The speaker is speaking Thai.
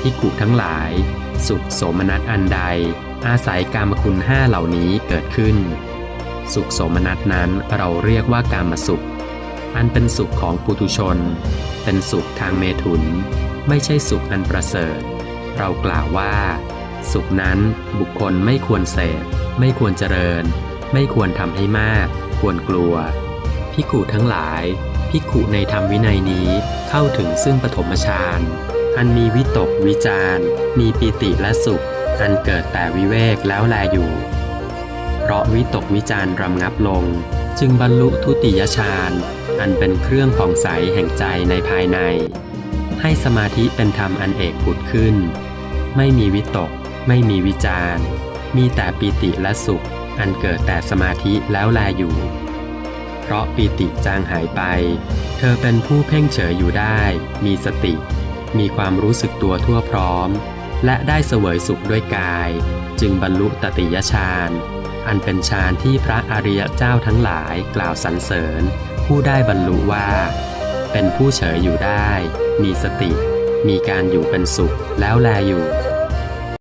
พิกุทั้งหลาย สุขโสมนัสอันใด อาศัยกามคุณห้าเหล่านี้เกิดขึ้น สุขโสมนัสนั้นเราเรียกว่ากามสุข อันเป็นสุขของปุถุชน เป็นสุขทางเมถุน ไม่ใช่สุขอันประเสริฐ เรากล่าวว่า สุขนั้นบุคคลไม่ควรเสพไม่ควรเจริญ ไม่ควรทำให้มาก ควรกลัวพิกุทั้งหลายพิกุในธรรมวินัยนี้เข้าถึงซึ่งปฐมฌาน อันมีวิตกวิจารมีปีติและสุข อันเกิดแต่วิเวกแล้วแลอยู่ เพราะวิตกวิจารรำงับลง จึงบรรลุทุติยฌานอันเป็นเครื่องผ่องใสแห่งใจในภายใน ให้สมาธิเป็นธรรมอันเอกผุดขึ้น ไม่มีวิตก ไม่มีวิจารมีแต่ปีติและสุข อันเกิดแต่สมาธิแล้วแลอยู่ เพราะปีติจางหายไป เธอเป็นผู้เพ่งเฉยอยู่ได้ มีสติ มีความรู้สึกตัวทั่วพร้อม และได้เสวยสุขด้วยกาย จึงบรรลุตติยฌานอันเป็นฌานที่พระอริยเจ้าทั้งหลายกล่าวสรรเสริญ ผู้ได้บรรลุว่า เป็นผู้เฉยอยู่ได้ มีสติ มีการอยู่เป็นสุขแล้วแลอยู่